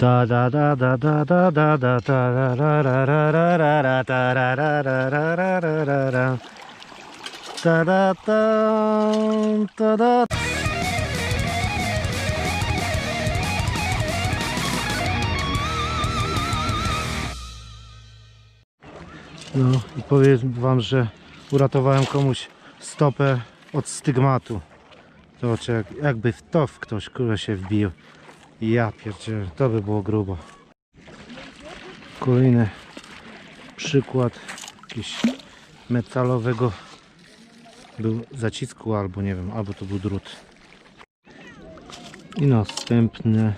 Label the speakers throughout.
Speaker 1: Da da da da da da da da da ra ra ra ra ra da ra ra ra ra ra ra ra ra da da da da da No i powiem wam, że uratowałem komuś stopę od stygmatu. Zobaczcie, jak, jakby w to w ktoś kurę się wbił. Ja pierdzielę, to by było grubo. Kolejny przykład jakiegoś metalowego. Był zacisku albo nie wiem, albo to był drut. I następny.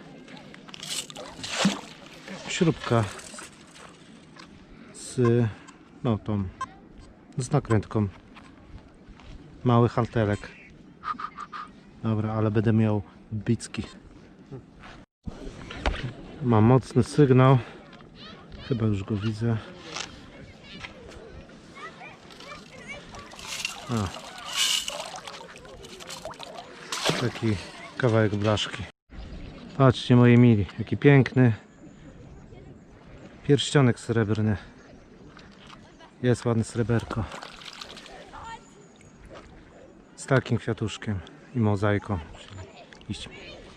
Speaker 1: Śrubka z no tą z nakrętką. Mały halterek. Dobra, ale będę miał bicki mam mocny sygnał chyba już go widzę A. taki kawałek blaszki patrzcie moi mili jaki piękny pierścionek srebrny jest ładne sreberko. Z takim kwiatuszkiem i mozaiką. Iść.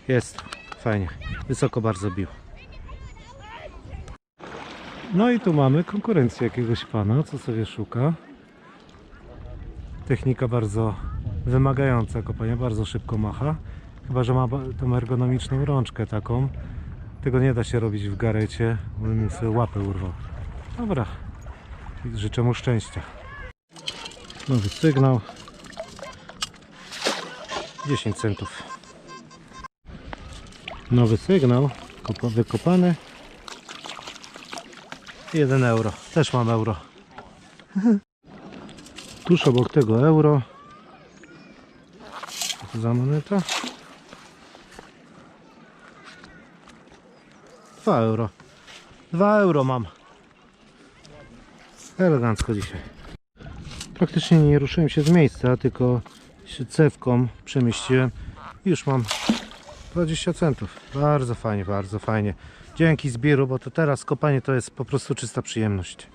Speaker 1: Jest fajnie. Wysoko bardzo bił. No i tu mamy konkurencję jakiegoś pana, co sobie szuka. Technika bardzo wymagająca kopania, bardzo szybko macha. Chyba, że ma tą ergonomiczną rączkę taką. Tego nie da się robić w garecie, bo bym sobie łapę urwał. Dobra, Życzę mu szczęścia. Nowy sygnał. 10 centów. Nowy sygnał. kopa- Wykopany. 1 euro. Też mam euro. Tuż obok tego euro. Co to za moneta? 2 euro. 2 euro mam. Elegancko dzisiaj. Praktycznie nie ruszyłem się z miejsca, tylko się cewką przemieściłem. Już mam 20 centów. Bardzo fajnie, bardzo fajnie. Dzięki zbieru, bo to teraz kopanie to jest po prostu czysta przyjemność.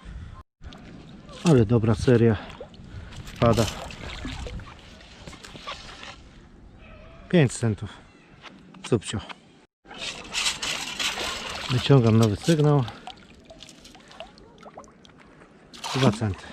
Speaker 1: Ale dobra seria wpada. 5 centów. Subcio. Wyciągam nowy sygnał. 2 centy.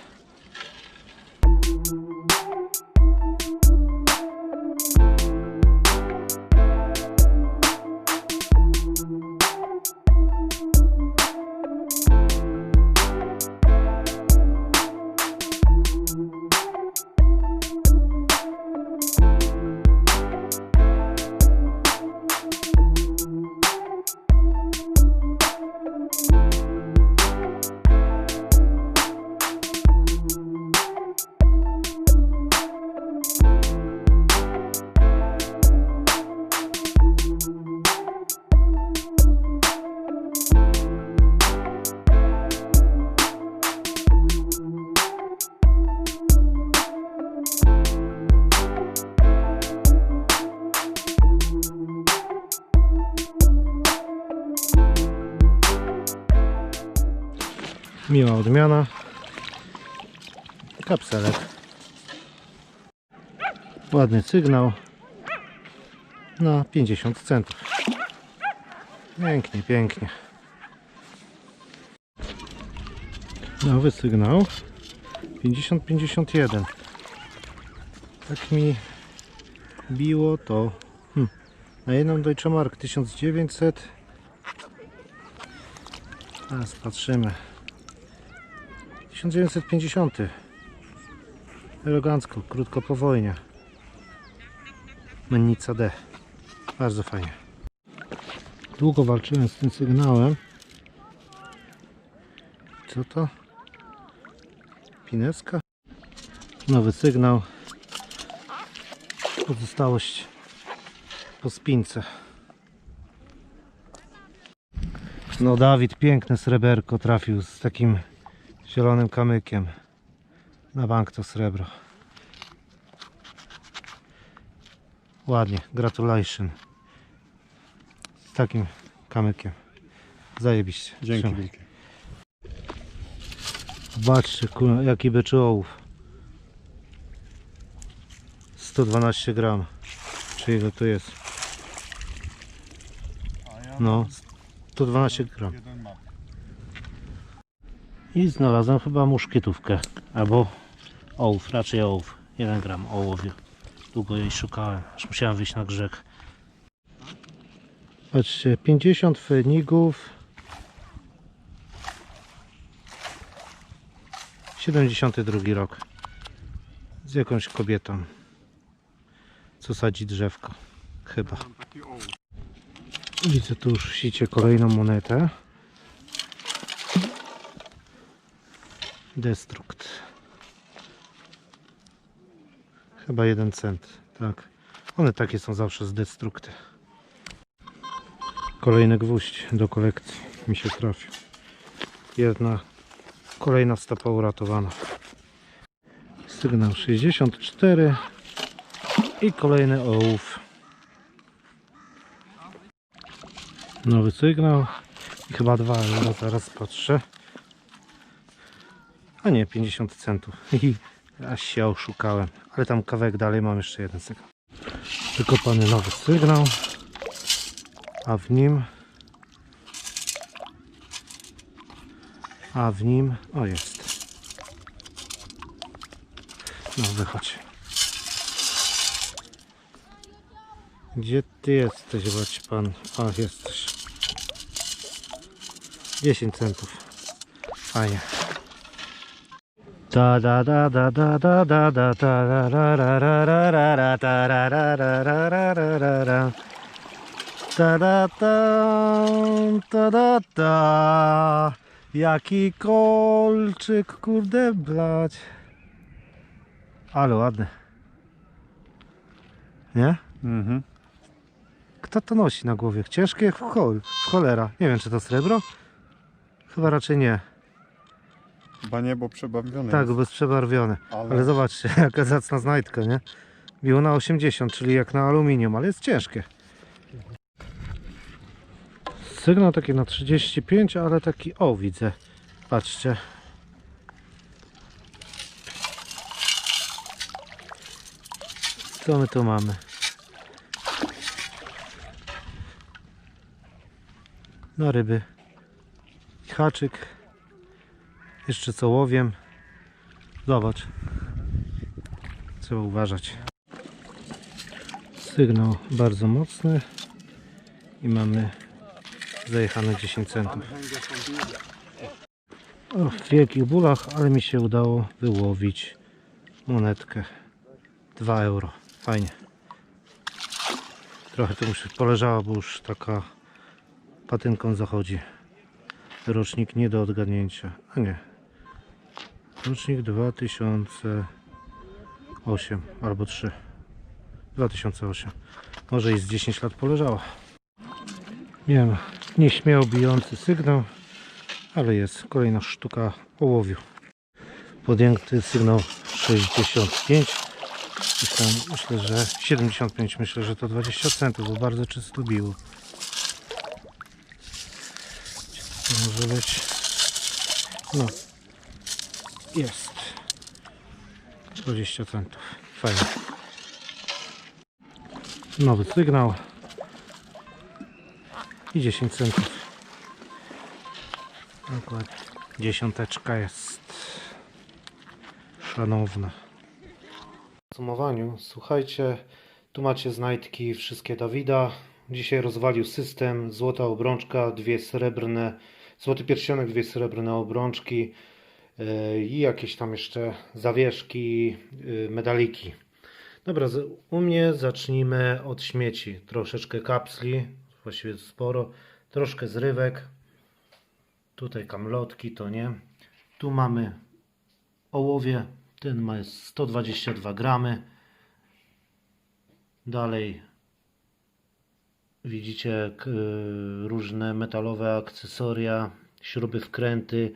Speaker 1: Miła odmiana. Kapselek. Ładny sygnał. Na 50 centów. Pięknie, pięknie. Nowy sygnał. 50-51. Tak mi biło to hmm, na jedną Deutsche Mark 1900. Teraz patrzymy. 1950. Elegancko, krótko po wojnie. Mennica D. Bardzo fajnie. Długo walczyłem z tym sygnałem. Co to? Pineska? Nowy sygnał. Pozostałość po spince. No Dawid, piękne sreberko trafił z takim zielonym kamykiem. Na bank to srebro. Ładnie, gratulation. Z takim kamykiem. Zajebiście.
Speaker 2: Dzięki wielkie.
Speaker 1: Zobaczcie, jaki byczy ołów. 112 gram. Czy ile tu jest? No, 112 gram. I znalazłem chyba muszkietówkę. Albo ołów, raczej ołów. 1 gram ołowiu. Długo jej szukałem, aż musiałem wyjść na grzeg. Patrzcie, 50 fenigów. 72 rok. Z jakąś kobietą. Co sadzi drzewko. Chyba. Widzę tu już sicie kolejną monetę. Destrukt. Chyba jeden cent, tak. One takie są zawsze z destrukty. Kolejny gwóźdź do kolekcji mi się trafił. Jedna, kolejna stopa uratowana. Sygnał 64 i kolejny ołów. Nowy sygnał chyba 2 euro, zaraz patrzę. A nie, 50 centów. I aż się oszukałem. Ale tam kawałek dalej mam jeszcze jeden sygnał. Wykopany nowy sygnał. A w nim... A w nim... O, jest. No, wychodź. Gdzie ty jesteś, bać pan? O, jesteś. 10 centów. Fajnie. Da da da da da da da da da ra ra ra ra ra ta ra ra ra ra ra ra ra ra. Ta da ta ta da ta Jaki kolczyk kurde blać Ale ładny Nie?
Speaker 2: Mhm.
Speaker 1: Kto to nosi na głowie? Ciężkie chol, w cholera. Nie wiem, czy to srebro? Chyba raczej nie.
Speaker 2: Chyba niebo przebawione
Speaker 1: Tak,
Speaker 2: jest,
Speaker 1: bez przebarwione.
Speaker 2: ale,
Speaker 1: Ale zobaczcie, jaka zacna znajdka, nie? Biło na 80, czyli jak na aluminium, ale jest ciężkie. Sygnał taki na 35, ale taki, o widzę. Patrzcie. Co my tu mamy? Na ryby. Haczyk. Jeszcze co łowiem. Zobacz. Trzeba uważać. Sygnał bardzo mocny. I mamy zajechane 10 centów. O, w wielkich bólach, ale mi się udało wyłowić monetkę. 2 euro. Fajnie. Trochę tu już poleżała, bo już taka patynką zachodzi. Rocznik nie do odgadnięcia. A nie. Rocznik 2008 albo 3. 2008. Może i z 10 lat poleżała. Miałem nieśmiało bijący sygnał, ale jest kolejna sztuka ołowiu. Podjęty sygnał 65. Myślę, myślę, że 75, myślę, że to 20 centów, bo bardzo czysto biło. To może być. No. Jest. 20 centów. Fajnie. Nowy sygnał. I 10 centów. Dokładnie. Dziesiąteczka jest. Szanowna. W podsumowaniu, słuchajcie, tu macie znajdki wszystkie Dawida. Dzisiaj rozwalił system, złota obrączka, dwie srebrne, złoty pierścionek, dwie srebrne obrączki i jakieś tam jeszcze zawieszki, yy, medaliki. Dobra, u mnie zacznijmy od śmieci. Troszeczkę kapsli, właściwie sporo, troszkę zrywek. Tutaj kamlotki, to nie. Tu mamy ołowie, ten ma 122 gramy. Dalej widzicie k- różne metalowe akcesoria, śruby wkręty,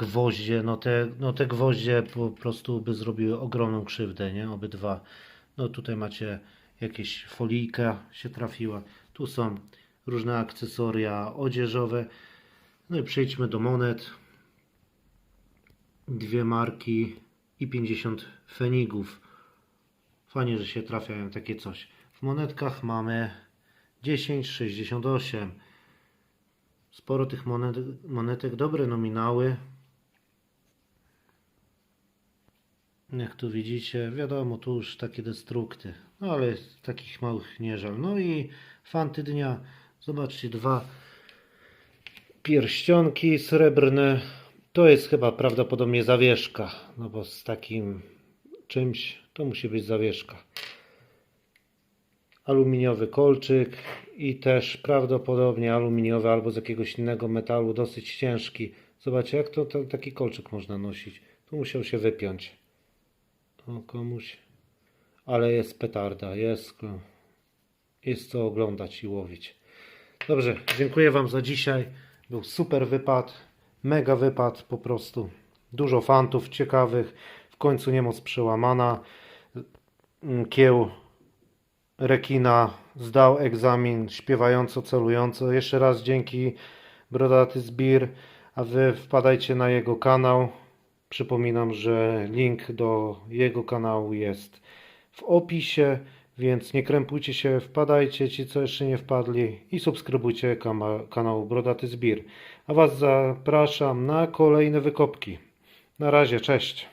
Speaker 1: gwoździe. No te, no te gwoździe po prostu by zrobiły ogromną krzywdę, nie? Obydwa. No tutaj macie jakieś folijka się trafiła. Tu są różne akcesoria odzieżowe. No i przejdźmy do monet. Dwie marki i 50 fenigów. Fajnie, że się trafiają takie coś. W monetkach mamy 10,68. Sporo tych monet, monetek, dobre nominały. Jak tu widzicie, wiadomo, tu już takie destrukty, no ale takich małych nie żal. No i fanty dnia, zobaczcie, dwa pierścionki srebrne. To jest chyba prawdopodobnie zawieszka, no bo z takim czymś to musi być zawieszka. Aluminiowy kolczyk i też prawdopodobnie aluminiowy albo z jakiegoś innego metalu, dosyć ciężki. Zobaczcie, jak to, to taki kolczyk można nosić. Tu musiał się wypiąć. O, komuś. Ale jest petarda, jest, jest co oglądać i łowić. Dobrze, dziękuję Wam za dzisiaj. Był super wypad, mega wypad po prostu. Dużo fantów ciekawych. W końcu niemoc przełamana. Mm, Kieł rekina zdał egzamin śpiewająco, celująco. Jeszcze raz dzięki Brodaty Zbir, a Wy wpadajcie na jego kanał. Przypominam, że link do jego kanału jest w opisie, więc nie krępujcie się, wpadajcie ci, co jeszcze nie wpadli i subskrybujcie kanał Brodaty Zbir. A Was zapraszam na kolejne wykopki. Na razie, cześć.